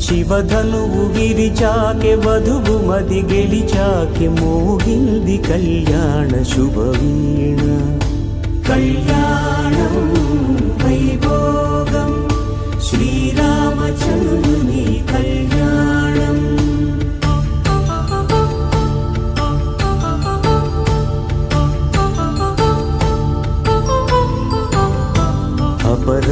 శివధనువు విరిచాకె వధువు మది గెలిచాకె మోగింది కళ్యాణ శుభవీణ. కళ్యాణం వైభోగం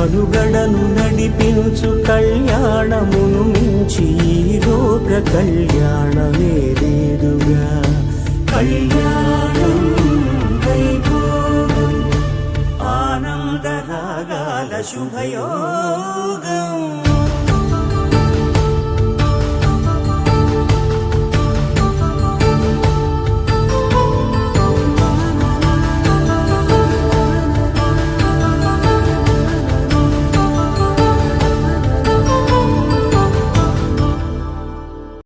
మనుగడను నడిపించు కళ్యాణమును మించి లోక కళ్యాణమే లేదుగా. కళ్యాణం వైభోగం ఆనందరాగాల శుభయోగం.